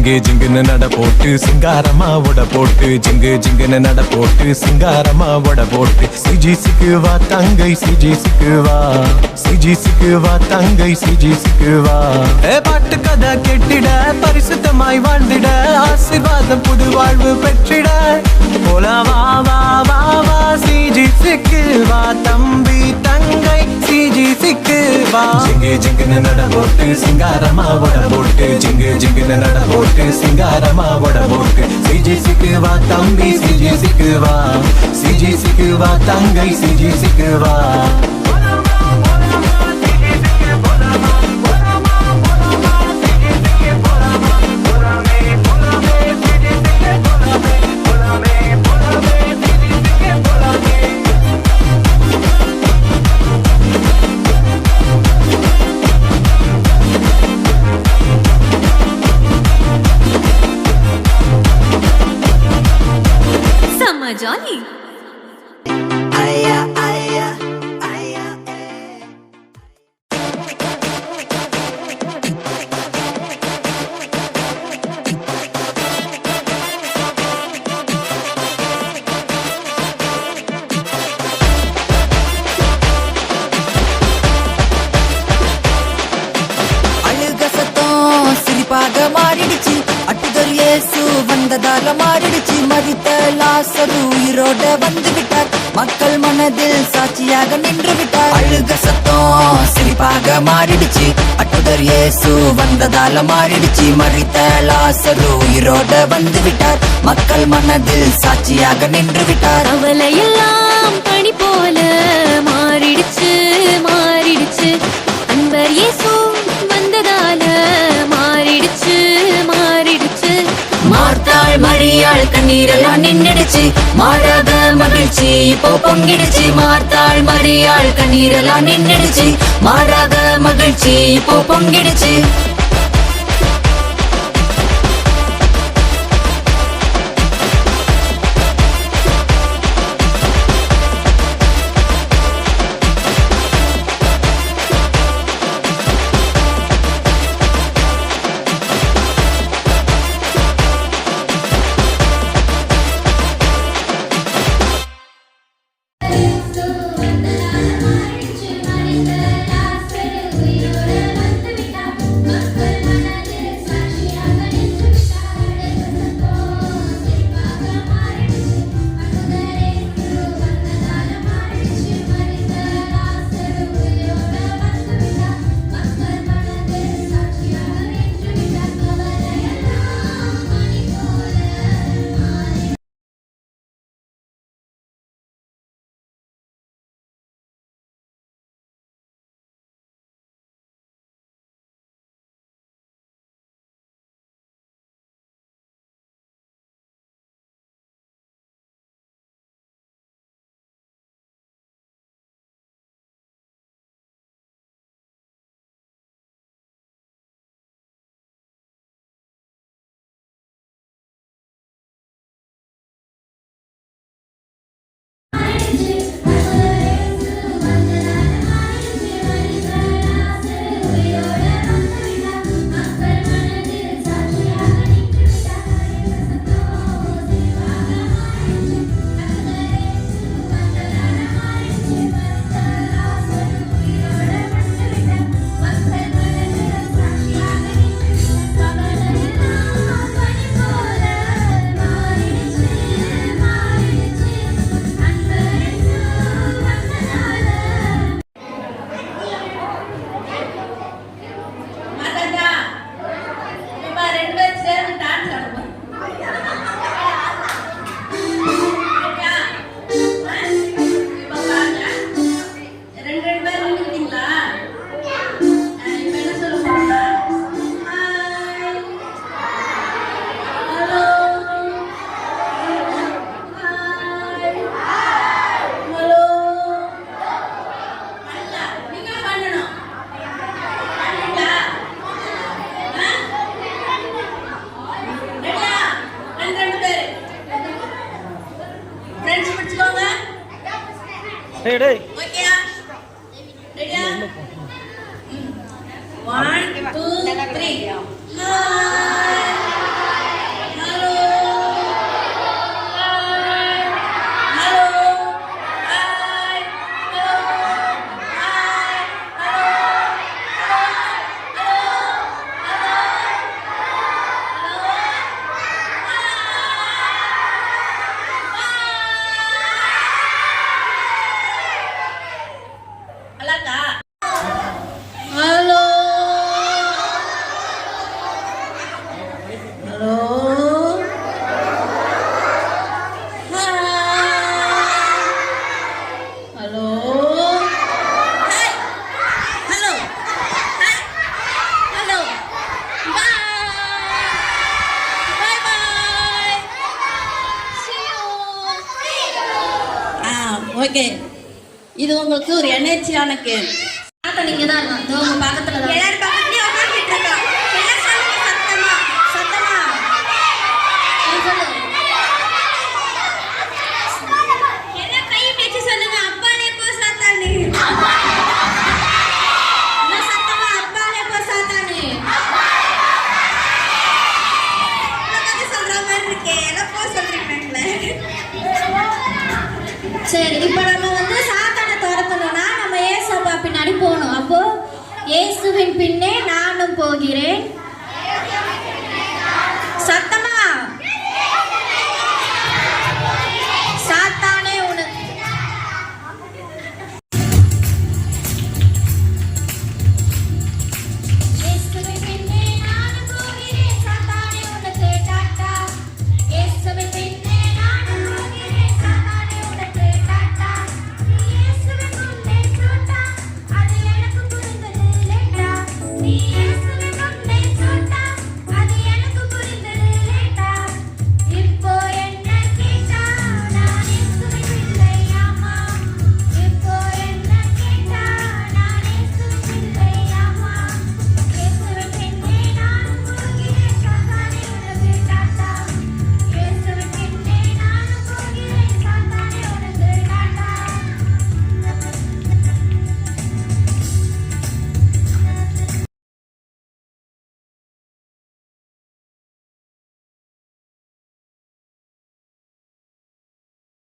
ஜிங்கு ஜிங்குன்னு நட போட்டு சிங்காரமா உட போட்டு ஜிங்கு ஜிங்குன்னு நட போட்டு சிங்காரமா உட போட்டு. சிஜி சிக்குவா தங்கை சிஜி சிக்குவா சிஜி சிக்குவா தங்கை சிஜி சிக்குவா பாட்டு கதை கெட்டிட பரிசுத்தமாய் வாழ்ந்திட ஆசிர்வாதம் புது வாழ்வு பெற்றிட. போல வா வா வா வா சிஜி சிக்குவா தம்பி. சிஜி சிக்குவா ஜிங்கு ஜிங்குன்னு நட போட்டு சிங்காரமா வட போட்டு. ஜிங்கு ஜிங்குன்னு நட போட்டு சிங்காரமா வட போட்டு. சிஜி சிக்குவா தம்பி சிஜி சிக்குவா சிஜி சிக்குவா தங்கை சிஜி சிக்குவா Johnny. வந்ததால மாறிடுச்சு. மறித்த லாசரு உயிரோட வந்து விட்டார் மக்கள் மனதில் சாட்சியாக நின்று விட்டார் அழுக சத்தம் சிரிப்பாக மாறிடுச்சு. அட்டுதர் இயேசு வந்ததால மாறிடுச்சு. மறித்த லாசரு உயிரோட வந்து விட்டார் மக்கள் மனதில் சாட்சியாக நின்று விட்டார் கவலை எல்லாம் பனி போல மாறிடுச்சு மாறிடுச்சு. அன்பர் இயேசு மரியாள் கண்ணீரெல்லாம் நின்னுடுச்சு. மாறாத மகிழ்ச்சி இப்போ பொங்கிடுச்சு. மார்த்தாள் மரியாள் கண்ணீரெல்லாம் நின்னுடுச்சு. மாறாத மகிழ்ச்சி இப்போ பொங்கிடுச்சு. 那个啊 இது உங்களுக்கு ஒரு எனர்ஜியான கேம். நீங்க தான் இருக்கும் உங்கள் பக்கத்தில் பின்னே நானும் போகிறேன்.